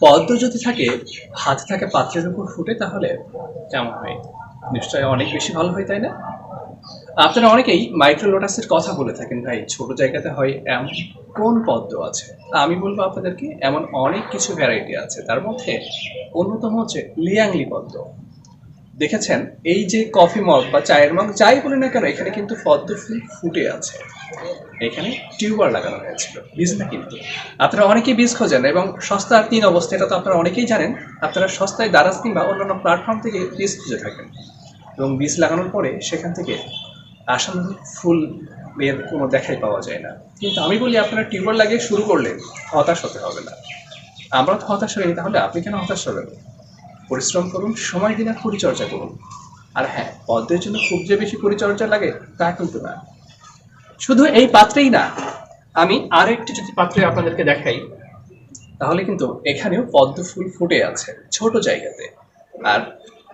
পদ্ম যদি থাকে, হাতে থাকে পাত্রের উপর ফুটে, তাহলে কেমন হয়? নিশ্চয় অনেক বেশি ভালো হয়, তাই না? আপনারা অনেকেই মাইক্রো লোটাসের কথা বলে থাকেন, ভাই। ছোট জায়গাতে হয় এমন কোন পদ্ম আছে? আমি বলব আপনাদেরকে, এমন অনেক কিছু ভ্যারাইটি আছে। তার মধ্যে অন্যতম হচ্ছে লিয়াংলি পদ্ম। দেখেছেন, এই যে কফি মগ বা চায়ের মগ যাই বলি না কেন, এখানে কিন্তু পদ্ম ফুল ফুটে আছে। এখানে টিউবার লাগানো হয়েছিল, বীজ না কিন্তু? আপনারা অনেকেই বীজ খোঁজেন এবং সস্তার তিন অবস্থা, এটা তো আপনারা অনেকেই জানেন, আপনারা সস্তায় দারাজ কিংবা অন্যান্য প্ল্যাটফর্ম থেকে বীজ খুঁজে থাকেন। এবং বীজ লাগানোর পরে সেখান থেকে আসানুরূপ ফুল এর কোনো দেখাই পাওয়া যায় না। কিন্তু আমি বলি, আপনারা টিউবার লাগিয়ে শুরু করলে হতাশ হতে হবে না। আমরা তো হতাশ হইনি, তাহলে আপনি কেন হতাশ হবেন? পরিশ্রম করুন, সময় দিন আর পরিচর্যা করুন। আর হ্যাঁ পদ্মের জন্য খুব যে বেশি পরিচর্যা লাগে, তা কিন্তু না। শুধু এই পাত্রেই না, আমি আর একটি যদি পাত্রে আপনাদেরকে দেখাই, তাহলে কিন্তু এখানেও পদ্ম ফুল ফুটে আছে, ছোট জায়গাতে। আর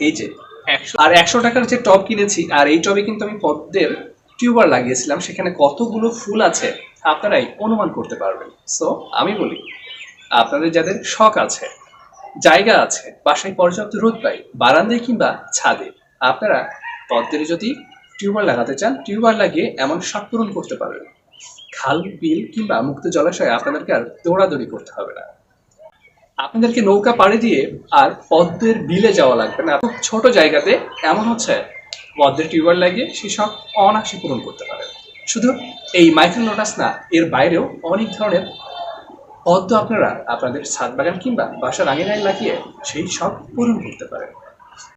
এই যে একশো, আর একশো টাকার যে টব কিনেছি, আর এই টবে কিন্তু আমি পদ্মের টিউবার লাগিয়েছিলাম, সেখানে কতগুলো ফুল আছে, আপনারাই অনুমান করতে পারবেন। সো আমি বলি, আপনাদের যাদের শখ আছে জায়গা আছে, বাসায় পর্যাপ্ত রোদ পাই বারান্দায় কিংবা ছাদে। আপনারা পদ্মের যদি টিউবার লাগাতে চান টিউবার লাগিয়ে এমন শখ পূরণ করতে পারবেন খাল, বিল কিংবা মুক্ত জলাশয়ে আপনাদেরকে আর দৌড়াদৌড়ি করতে হবে না। আপনাদেরকে নৌকা পাড়ি দিয়ে আর পদ্মের বিলে যাওয়া লাগবে না। খুব ছোট জায়গাতে এমন হচ্ছে, পদ্মের টিউবার লাগিয়ে সেই সব অনায়াসে পূরণ করতে পারেন। শুধু এই মাইক্রোনোটাস না, এর বাইরেও অনেক ধরনের পদ্ম আপনারা আপনাদের ছাদ বাগান কিংবা বাসার আঙিনায় লাগিয়ে সেই সব পূরণ করতে পারেন।